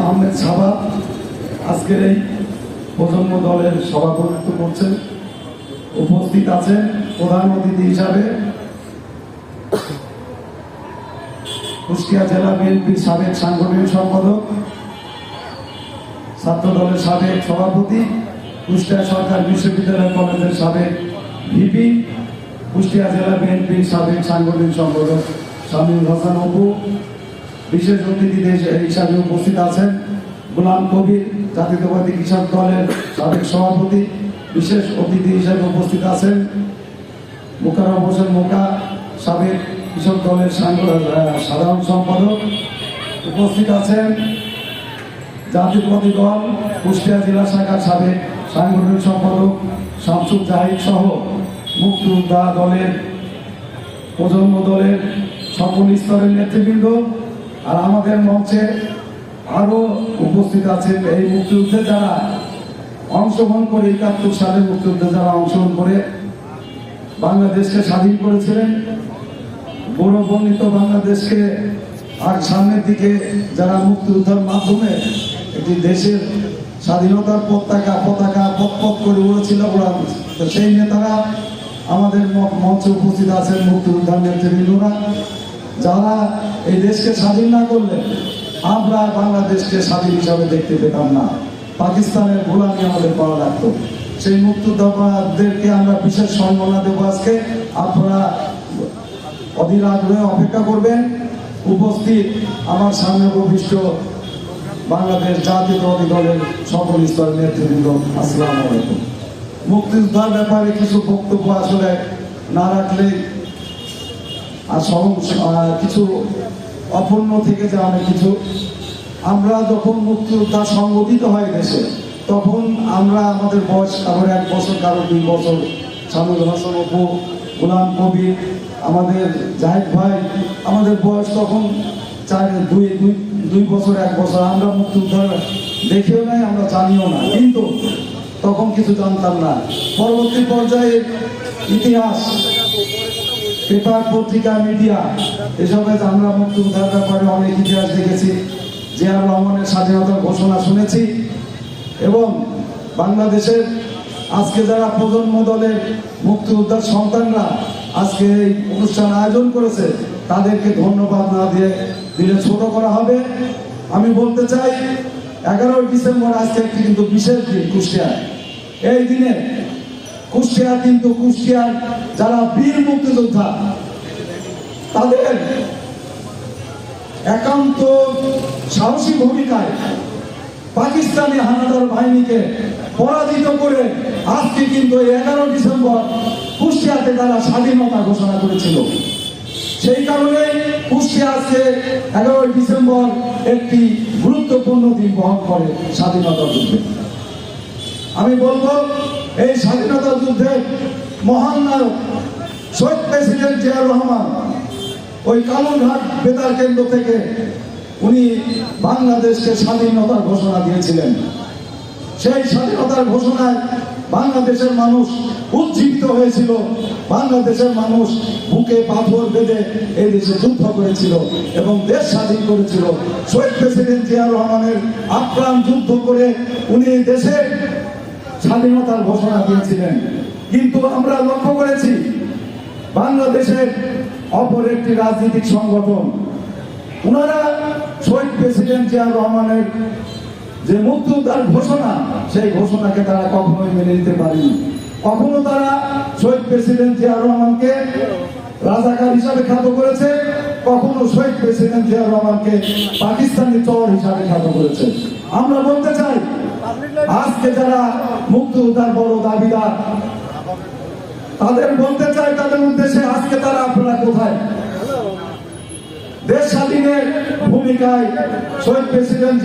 আহমেদ সাবাব আজকের এই প্রজন্ম দলের সভাপতিত্ব করছেন। উপস্থিত আছেন প্রধান অতিথি হিসাবে কুষ্টিয়া জেলা বিএনপির সাবেক সাংগঠনিক সম্পাদক, ছাত্র দলের সাবেক সভাপতি, কুষ্টিয়া সরকার বিশ্ববিদ্যালয় কলেজের সাবেক ভিপি, কুষ্টিয়া জেলা বিএনপির সাবেক সাংগঠনিক সম্পাদক। শামীম হাসান অপু বিশেষ অতিথি দেশ- হিসাবে উপস্থিত আছেন গোলাম কবির জাতীয়তাবাদী কৃষক দলের সাবেক সভাপতি, বিশেষ অতিথি হিসেবে উপস্থিত আছেন মোকারম হোসেন মোকা, সাবেক কৃষক দলের সাধারণ সম্পাদক। উপস্থিত আছেন জাতীয়তাবাদী দল, কুষ্টিয়া জেলা শাখার সাবেক সাংগঠনিক সম্পাদক শামসুল জাহিদ সহ মুক্তিযোদ্ধা দলের প্রজন্ম দলের সকল স্তরের নেতৃবৃন্দ আর আমাদের মঞ্চে আরও উপস্থিত আছেন এই মুক্তিযুদ্ধে যারা অংশগ্রহণ করে, একাত্তর সালে মুক্তিযুদ্ধে যারা অংশগ্রহণ করে, বাংলাদেশকে স্বাধীন করেছিলেন। গৌরবর্ণিত বাংলাদেশকে আর সামনের দিকে যারা মুক্তিযুদ্ধের মাধ্যমে একটি দেশের স্বাধীনতার পতাকা পতাকা পথ করে উড়েছিল, ওরা সেই নেতারা আমাদের মঞ্চে উপস্থিত আছেন মুক্তিযোদ্ধার নেতৃবৃন্দরা। যারা এই দেশকে স্বাধীন না করলে আমরা বাংলাদেশকে স্বাধীন হিসাবে দেখতে পেতাম না। পাকিস্তানের গোলামি আমাদের করা লাগতো। সেই মুক্তিযোদ্ধাদেরকে আমরা বিশেষ সম্মাননা দেবো আজকে। আপনারা অধীর আগ্রহে অপেক্ষা করবেন। উপস্থিত আমার সামনে উপবিষ্ট বাংলাদেশ জাতীয়তাবাদী দলের সকল স্তরের নেতৃবৃন্দ, আসসালাম আলাইকুম। মুক্তিযোদ্ধার ব্যাপারে কিছু বক্তব্য আসলে না রাখলে কিছু অপূর্ণ থেকে যায় অনেক কিছু। আমরা যখন মুক্তিযোদ্ধা সংগঠিত হয় দেশে, তখন আমরা আমাদের বয়স কারোর এক বছর, কারও দুই বছর সামুল হাসান অপু, গোলাম কবির, আমাদের জাহেদ ভাই, আমাদের বয়স তখন চার, দুই দুই দুই বছর, এক বছর। আমরা মুক্তিযোদ্ধা দেখেও নাই, আমরা জানিও না। কিন্তু তখন কিছু জানতাম না। পরবর্তী পর্যায়ে ইতিহাস, পেপার, পত্রিকা, মিডিয়া, এসবে আমরা মুক্তিযোদ্ধার ব্যাপারে অনেক ইতিহাস দেখেছি, জিয়াউর রহমানের স্বাধীনতার ঘোষণা শুনেছি এবং বাংলাদেশের আজকে যারা প্রজন্ম দলের মুক্তিযোদ্ধার সন্তানরা আজকে এই অনুষ্ঠান আয়োজন করেছে, তাদেরকে ধন্যবাদ না দিয়ে দিলে ছোট করা হবে। আমি বলতে চাই এগারোই ডিসেম্বর আজকে একটি কিন্তু বিশেষ দিন কুষ্টিয়ায় এই দিনে কুষ্টিয়া কিন্তু কুষ্টিয়ার যারা বীর মুক্তিযোদ্ধা, তাদের একান্ত সাহসী ভূমিকায় পাকিস্তানি হানাদার বাহিনীকে পরাজিত করে আজকে কিন্তু এগারো ডিসেম্বর কুষ্টিয়াতে তারা স্বাধীনতা ঘোষণা করেছিল। সেই কারণে কুষ্টিয়া আজকে এগারোই ডিসেম্বর একটি গুরুত্বপূর্ণ দিন বহন করে স্বাধীনতা যুদ্ধে। আমি বলব, এই স্বাধীনতা যুদ্ধে মহান নায়ক, শহীদ প্রেসিডেন্ট জিয়াউর রহমান, ওই কালুরঘাট বেতার কেন্দ্র থেকে উনি বাংলাদেশকে স্বাধীনতার ঘোষণা দিয়েছিলেন। সেই স্বাধীনতার ঘোষণায় বাংলাদেশের মানুষ উজ্জীবিত হয়েছিল। বাংলাদেশের মানুষ বুকে পাথর বেঁধে এই দেশে যুদ্ধ করেছিল এবং দেশ স্বাধীন করেছিল। শহীদ প্রেসিডেন্ট জিয়াউর রহমানের আপ্রাণ যুদ্ধ করে উনি দেশে স্বাধীনতার ঘোষণা দিয়েছিলেন। কিন্তু আমরা লক্ষ্য করেছি, বাংলাদেশের অপর একটি রাজনৈতিক সংগঠন ওনারা শহীদ প্রেসিডেন্ট জিয়াউর রহমানের যে মুক্তিযোদ্ধার ঘোষণা, সেই ঘোষণাকে তারা কখনোই মেনে নিতে পারেনি। কখনো তারা শহীদ প্রেসিডেন্ট জিয়াউর রহমানকে রাজাকার হিসাবে খ্যাত করেছে, কখনো শহীদ প্রেসিডেন্ট জিয়াউর রহমানকে পাকিস্তানি চর হিসাবে খ্যাত করেছে। আমরা বলতে চাই, আজকে যারা মুক্তিযোদ্ধার বড় দাবিদার, তাদের বলতে চাই, তাদের উদ্দেশ্যে আজকে তারা আপনারা কোথায়? দেশ স্বাধীনের ভূমিকায় শহীদ প্রেসিডেন্ট